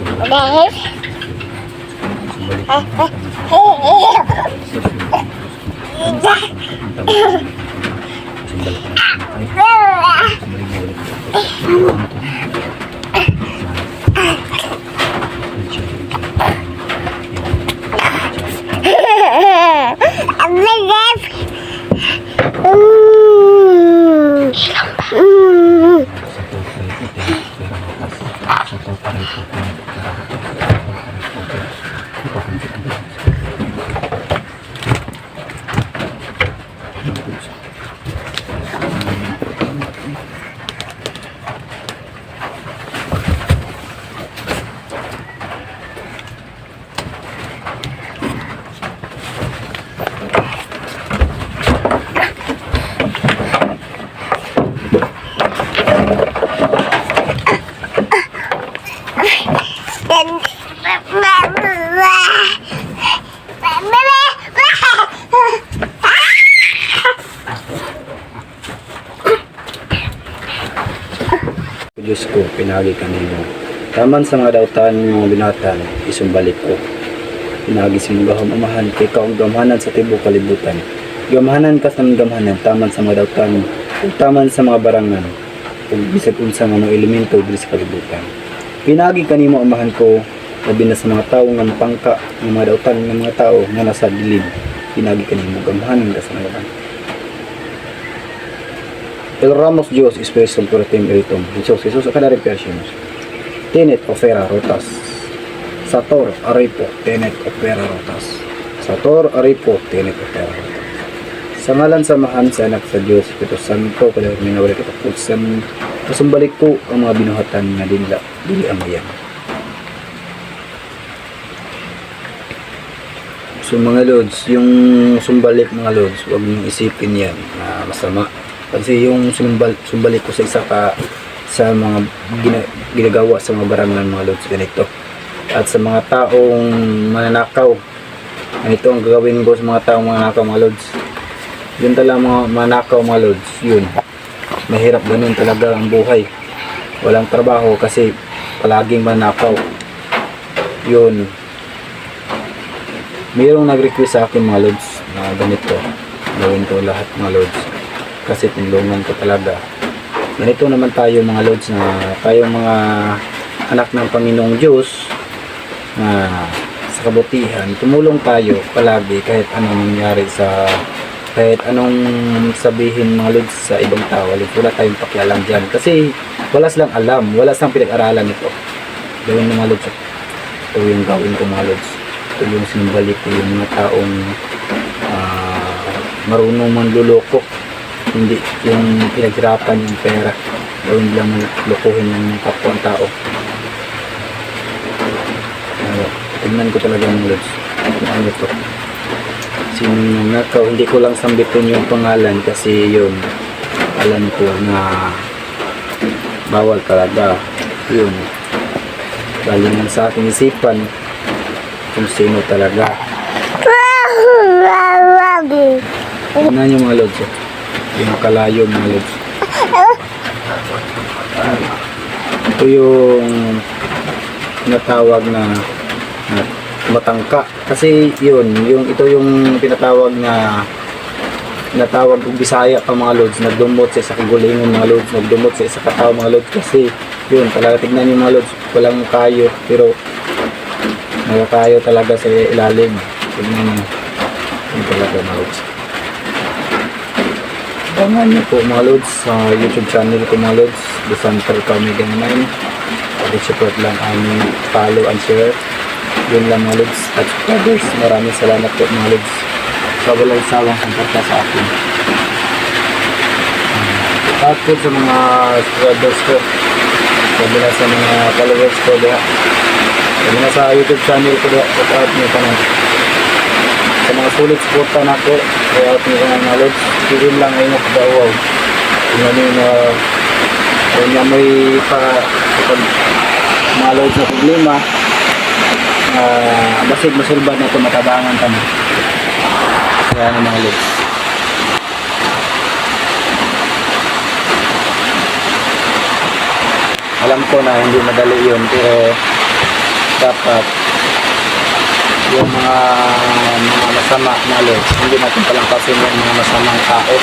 Diyos ko, pinagi kanino. Taman sa mga dautan ng mga binatan, isumbalik ko. Pinagi si mga amahan, kay kaong gamhanan sa tibo kalibutan. Gamhanan ka sa gamhanan, taman sa mga dautan, ug taman sa mga barangan, ug bisag unsa nga mga elemento diri sa kalibutan. Pinagi kanimo amahan ko, labi na sa mga tao nga pangka, ng mga dautan ng mga tao nga nasa dilim. Pinagi kanimo gamhanan ka sa mga dautan. El Ramos Dios Espiritu Puratim Eritum Jesus Jesus a cada repetitions Tenet ofera rotas. Sator aripo tenet ofera rotas. Sator aripo tenet ofera rotas. Sa ngalan samahan sa anak sa Diyos Pito Santo kada minawala kita pulsan ko ang mga binuhatan nga dinla dili amayan So mga lods, yung sumbalik mga lods, huwag niyong isipin yan na masama. Kasi yung sumbal, sumbalik ko sa isa ka sa mga gina, ginagawa sa mga barangan mga lods ganito. At sa mga taong mananakaw, ganito ang gagawin ko sa mga taong mananakaw mga lods. Yun talaga mga manakaw mga lods, yun. Mahirap ganun talaga ang buhay. Walang trabaho kasi palaging manakaw. Yun, mayroong nag-request sa akin mga lods na ganito gawin ko lahat mga lods kasi tinulungan ko talaga. Ganito naman tayo mga lods na tayo mga anak ng Panginoong Diyos na sa kabutihan tumulong tayo palagi kahit anong nangyari sa kahit anong sabihin mga lods sa ibang tao. Lods, wala tayong pakialam dyan. Kasi wala silang alam wala silang pinag-aralan ito gawin ng mga lods ito yung gawin ko mga lods. Ito yung sinumbalik ko yung mga taong ah, marunong manluloko hindi yung pinaghirapan yung pera gawin lang lukuhin ng kapwa tao. Uh, tingnan ko talaga ng lods kung ano to? Sino yung nakaw hindi ko lang sambitin yung pangalan kasi yun alam ko na bawal talaga yun. Galing lang sa aking isipan kung sino talaga. Tingnan nyo mga lods. Oh. Yung kalayo mga lods. Ito yung tinatawag na, matangka. Kasi yun, yung, ito yung tinatawag na tinatawag kong Bisaya pa mga lods. Nagdumot sa isa kagulingon mga lods. Nagdumot sa isa katao mga lods. Kasi yun, talaga tignan nyo mga lods. Walang kayo. Pero Nakakayo talaga sa ilalim. Tingnan nyo. Yun talaga mga lods. Abangan nyo po mga lods sa YouTube channel ko mga lods. The Santal Comedy 9. Pag-support lang ang follow and share. Yun lang mga lods. At subscribers, maraming salamat po mga lods. Sa walang sawang suporta sa akin. At po sa mga subscribers ko. Sabi na sa mga followers ko diha. Sa mga sa YouTube channel ko, shout out nyo pa na. Sa mga sulit supporta na ko, shout out nyo pa ng mga lods. Tigil lang ay nakadawaw. Tingnan nyo na kung niya may pa kapag mga loads na problema, uh, basig masulbad na ito matabangan na. Kaya ng mga loads. Alam ko na hindi madali yun, pero dapat yung mga mga masama na loads, hindi natin palangkasin yung mga masamang tao.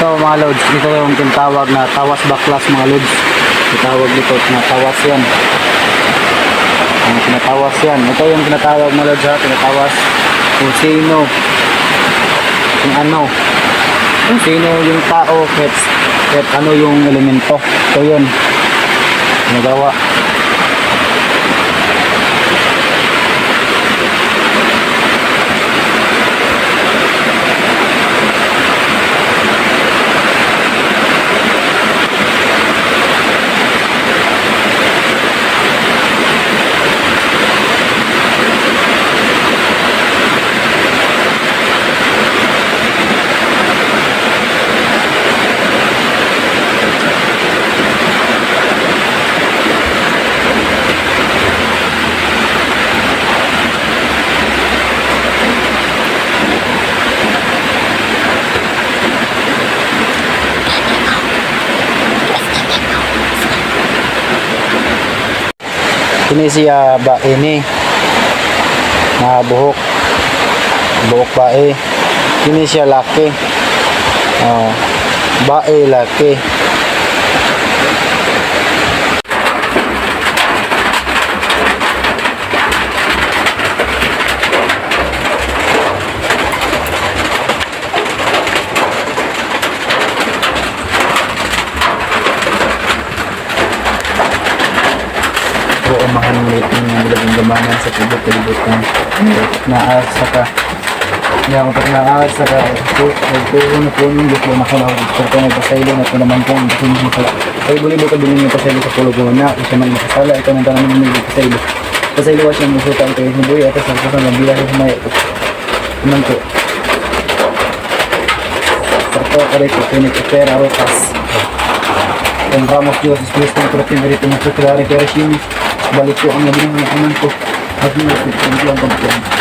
Ito mga loads, ito yung tinatawag na tawas baklas mga loads. Tinatawag dito na tawas yan. Ang tinatawas yan. Ito yung tinatawag mga loads ha, tinatawas kung sino, kung ano, kung sino yung tao, kahit, kahit ano yung elemento. Ito yun. Ginagawa. Kini siya ba ini? Na buhok. Buhok bae kini siya laki. Oh, bae laki Oo, mahanlit ng nilaging gamanan sa kulot-kulot ng naas sa ka. Kaya kung pag naas sa ka, nagtuho na po nung gusto na kung ako ko nagpasaylo na po naman po ang gusto nyo masala. Kaya buli ba bilhin yung pasaylo sa pulo ko na kung siya man makasala, ito nang tanong yung pasaylo. Pasaylo wa siya musuta ito yung hibuy at sa kasang ng bilang sa may naman po. Sa ito, kare ko, pinikipera rotas. Ang Ramos Diyos, Espiritu ng Propin, Verito ng Sotilari, Perashim, balik ko ang nabing mga aman ko. At yung Espiritu ng Diyos,